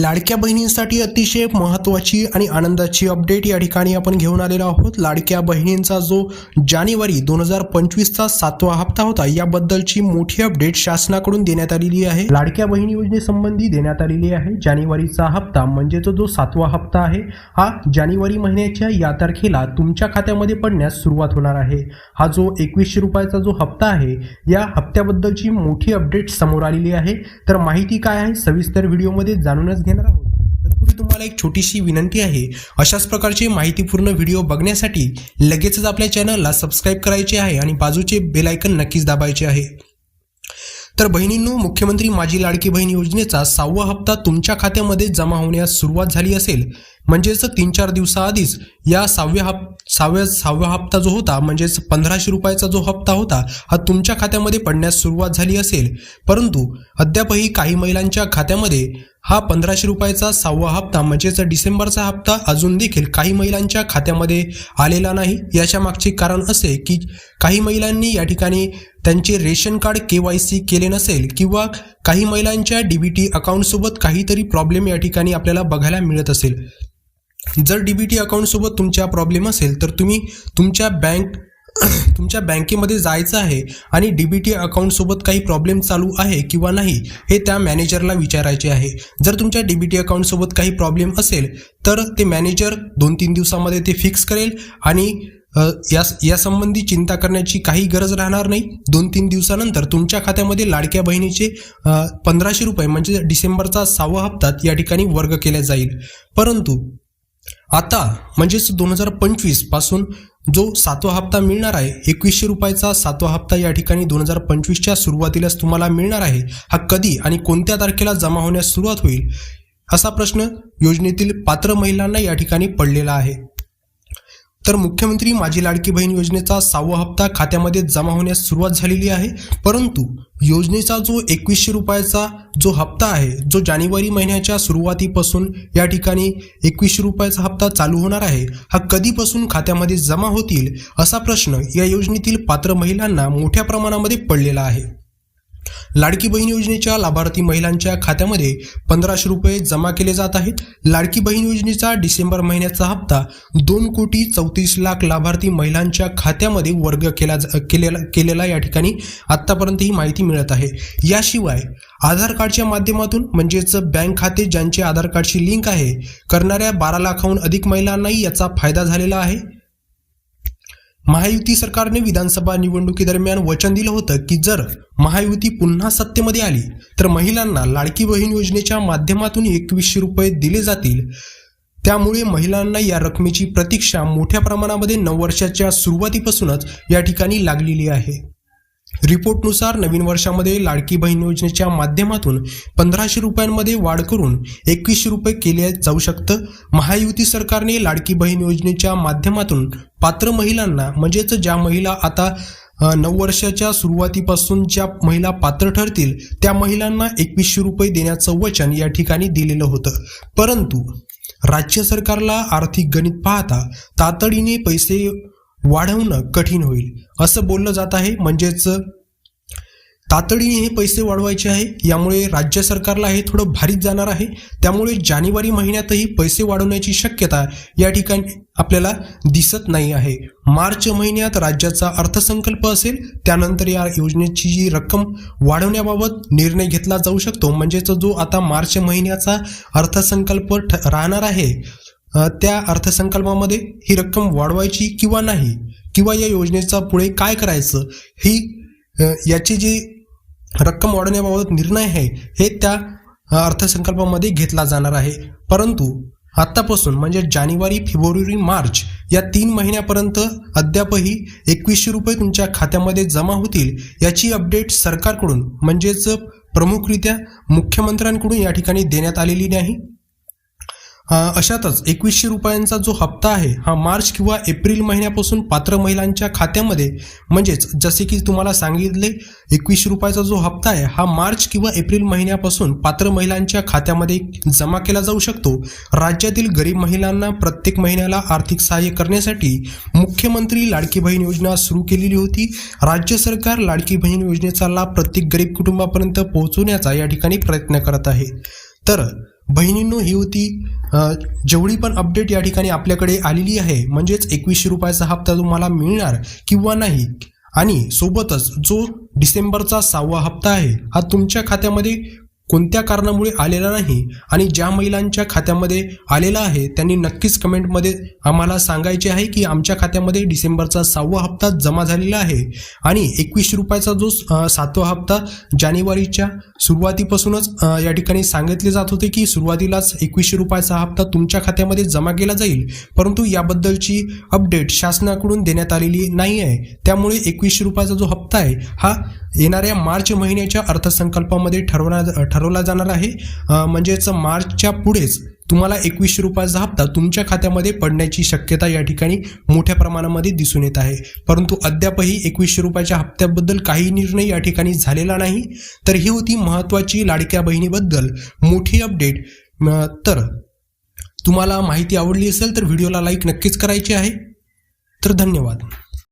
लाडक्या बहिणींसाठी अतिशय महत्त्वाची आणि आनंदाची अपडेट या ठिकाणी आपण घेऊन आलेलो आहोत. लाडक्या बहिणींचा जो जानेवारी दोन हजार पंचवीसचा सातवा हप्ता होता याबद्दलची मोठी अपडेट शासनाकडून देण्यात आलेली आहे. लाडक्या बहिणी योजनेसंबंधी देण्यात आलेली आहे. जानेवारीचा हप्ता म्हणजे तो जो सातवा हप्ता आहे हा जानेवारी महिन्याच्या या तारखेला तुमच्या खात्यामध्ये पडण्यास सुरुवात होणार आहे. हा जो एकवीसशे रुपयाचा जो हप्ता आहे या हप्त्याबद्दलची मोठी अपडेट समोर आलेली आहे. तर माहिती काय आहे सविस्तर व्हिडिओमध्ये जाणूनच घेणार आहोत. तत्पूर्वी तुम्हाला एक छोटीशी विनंती आहे. अशाच प्रकारचे माहितीपूर्ण व्हिडिओ बघण्यासाठी लगेचच आपल्या चॅनलला सबस्क्राईब करायचे आहे आणि बाजूचे बेलायकन नक्कीच दाबायचे आहे. तर बहिणींनो मुख्यमंत्री माझी लाडकी बहीण योजनेचा सहावा हप्ता तुमच्या खात्यामध्ये जमा होण्यास सुरुवात झाली असेल. म्हणजेच तीन चार दिवसाआधीच या सहाव्या हप सहाव्या सहाव्या हप्ता जो होता म्हणजेच पंधराशे रुपयाचा जो हप्ता होता हा तुमच्या खात्यामध्ये पडण्यास सुरुवात झाली असेल. परंतु अद्यापही काही महिलांच्या खात्यामध्ये हा पंधराशे रुपयाचा सहावा हप्ता म्हणजेच डिसेंबरचा हप्ता अजून देखील काही महिलांच्या खात्यामध्ये आलेला नाही. याच्या मागचे कारण असे की काही महिलांनी या ठिकाणी त्यांचे ration card K Y C केले नसेल किंवा काही महिलांच्या डी बी टी अकाउंटसोबत काहीतरी प्रॉब्लेम या ठिकाणी आपल्याला बघायला मिळत असेल. जर डी बी टी अकाउंटसोबत तुमच्या प्रॉब्लेम असेल तर तुम्ही तुमच्या बँक तुमच्या बँकेमध्ये जायचं आहे आणि डी बी टी अकाउंटसोबत काही प्रॉब्लेम चालू आहे किंवा नाही हे त्या मॅनेजरला विचारायचे आहे. जर तुमच्या डी बी टी अकाउंटसोबत काही प्रॉब्लेम असेल तर ते मॅनेजर दोन तीन दिवसामध्ये ते फिक्स करेल आणि या यासंबंधी चिंता करण्याची काही गरज राहणार नाही. दोन तीन दिवसानंतर तुमच्या खात्यामध्ये लाडक्या बहिणीचे पंधराशे रुपये म्हणजे डिसेंबरचा सहावा हप्तात या ठिकाणी वर्ग केला जाईल. परंतु आता म्हणजेच दोन हजार पंचवीसपासून जो सातवा हप्ता मिळणार आहे एकवीसशे रुपयाचा सातवा हप्ता या ठिकाणी दोन हजार पंचवीसच्या सुरुवातीलाच तुम्हाला मिळणार आहे. हा कधी आणि कोणत्या तारखेला जमा होण्यास सुरुवात होईल असा प्रश्न योजनेतील पात्र महिलांना या ठिकाणी पडलेला आहे. तर मुख्यमंत्री माझी लाडकी बहीण योजनेचा सहावा हप्ता खात्यामध्ये जमा होण्यास सुरुवात झालेली आहे. परंतु योजनेचा जो एकवीसशे रुपयाचा जो हप्ता आहे जो जानेवारी महिन्याच्या सुरुवातीपासून या ठिकाणी एकवीसशे रुपयाचा हप्ता चालू होणार आहे हा कधीपासून खात्यामध्ये जमा होतील असा प्रश्न या योजनेतील पात्र महिलांना मोठ्या प्रमाणामध्ये पडलेला आहे. लाडकी बहीण योजनेच्या लाभार्थी महिलांच्या खात्यामध्ये पंधराशे रुपये जमा केले जात आहेत. लाडकी बहीण योजनेचा डिसेंबर महिन्याचा हप्ता दोन कोटी चौतीस लाख लाभार्थी महिलांच्या खात्यामध्ये वर्ग केला केलेला केलेला या ठिकाणी आत्तापर्यंत ही माहिती मिळत आहे. याशिवाय आधार कार्डच्या माध्यमातून म्हणजेच बँक खाते ज्यांचे आधार कार्डशी लिंक आहे करणाऱ्या बारा लाखाहून अधिक महिलांनाही याचा फायदा झालेला आहे. महायुती सरकारने विधानसभा निवडणुकीदरम्यान वचन दिलं होतं की जर महायुती पुन्हा सत्तेमध्ये आली तर महिलांना लाडकी बहीण योजनेच्या माध्यमातून एकवीसशे रुपये दिले जातील. त्यामुळे महिलांना या रकमेची प्रतीक्षा मोठ्या प्रमाणामध्ये नऊ वर्षाच्या सुरुवातीपासूनच या ठिकाणी लागलेली आहे. रिपोर्टनुसार नवीन वर्षामध्ये लाडकी बहीण योजनेच्या माध्यमातून पंधराशे रुपयांमध्ये वाढ करून एकवीसशे रुपये केले जाऊ शकतं. महायुती सरकारने लाडकी बहीण योजनेच्या माध्यमातून पात्र महिलांना म्हणजेच ज्या महिला आता नऊ वर्षाच्या सुरुवातीपासून ज्या महिला पात्र ठरतील त्या महिलांना एकवीसशे रुपये देण्याचं वचन या ठिकाणी दिलेलं होतं. परंतु राज्य सरकारला आर्थिक गणित पाहता तातडीने पैसे वाढवणं कठीण होईल. असं बोललं जात आहे. म्हणजेच तातडीने हे पैसे वाढवायचे आहे. यामुळे राज्य सरकारला हे थोडं भारीच जाणार आहे. त्यामुळे जानेवारी महिन्यातही पैसे वाढवण्याची शक्यता या ठिकाणी आपल्याला दिसत नाही आहे. मार्च महिन्यात राज्याचा अर्थसंकल्प असेल त्यानंतर या योजनेची जी रक्कम वाढवण्याबाबत निर्णय घेतला जाऊ शकतो. म्हणजेच जो आता मार्च महिन्याचा अर्थसंकल्प राहणार आहे त्या अर्थसंकल्पामध्ये ही रक्कम वाढवायची किंवा नाही किंवा या योजनेचा पुढे काय करायचं ही याची जी रक्कम वाढवण्याबाबत निर्णय आहे हे त्या अर्थसंकल्पामध्ये घेतला जाणार आहे. परंतु आत्तापासून म्हणजे जानेवारी फेब्रुवारी मार्च या तीन महिन्यापर्यंत अद्यापही एकवीसशे रुपये तुमच्या खात्यामध्ये जमा होतील याची अपडेट सरकारकडून म्हणजेच प्रमुखरित्या मुख्यमंत्र्यांकडून या ठिकाणी देण्यात आलेली नाही. अशातच एकवीसशे रुपयांचा जो हप्ता आहे हा मार्च किंवा एप्रिल महिन्यापासून पात्र महिलांच्या खात्यामध्ये म्हणजेच जसे की तुम्हाला सांगितले एकवीसशे रुपयाचा जो हप्ता आहे हा मार्च किंवा एप्रिल महिन्यापासून पात्र महिलांच्या खात्यामध्ये जमा केला जाऊ शकतो. राज्यातील गरीब महिलांना प्रत्येक महिन्याला आर्थिक सहाय्य करण्यासाठी मुख्यमंत्री लाडकी बहीण योजना सुरू केलेली होती. राज्य सरकार लाडकी बहीण योजनेचा लाभ प्रत्येक गरीब कुटुंबापर्यंत पोहोचवण्याचा या ठिकाणी प्रयत्न करत आहे. तर बहिणींनो ही होती जेवढी पण अपडेट या ठिकाणी आपल्याकडे आलेली आहे म्हणजेच एकवीसशे रुपयाचा हप्ता तुम्हाला मिळणार किंवा नाही. आणि सोबतच जो डिसेंबरचा सहावा हप्ता आहे हा तुमच्या खात्यामध्ये कोणत्या कारणामुळे आलेला नाही आणि ज्या महिलांच्या खात्यामध्ये आलेला आहे त्यांनी नक्कीच कमेंटमध्ये आम्हाला सांगायचे आहे की आमच्या खात्यामध्ये डिसेंबरचा सहावा हप्ता जमा झालेला आहे आणि एकवीसशे रुपयाचा जो सातवा हप्ता जानेवारीच्या सुरुवातीपासूनच या ठिकाणी सांगितले जात होते की सुरुवातीलाच एकवीसशे रुपयाचा हप्ता तुमच्या खात्यामध्ये जमा केला जाईल. परंतु याबद्दलची अपडेट शासनाकडून देण्यात आलेली नाही आहे. त्यामुळे एकवीसशे रुपयाचा जो हप्ता आहे हा येणाऱ्या मार्च महिन्याच्या अर्थसंकल्पामध्ये ठरवणार ठरवला जाणार आहे. म्हणजेच मार्चच्या पुढेच तुम्हाला एकवीसशे रुपयाचा हप्ता तुमच्या खात्यामध्ये पडण्याची शक्यता या ठिकाणी मोठ्या प्रमाणामध्ये दिसून येत आहे. परंतु अद्यापही एकवीसशे रुपयाच्या हप्त्याबद्दल काही निर्णय या ठिकाणी झालेला नाही. तर ही होती महत्त्वाची लाडक्या बहिणीबद्दल मोठी अपडेट. तर तुम्हाला माहिती आवडली असेल तर व्हिडिओला लाईक नक्कीच करायची आहे. तर धन्यवाद.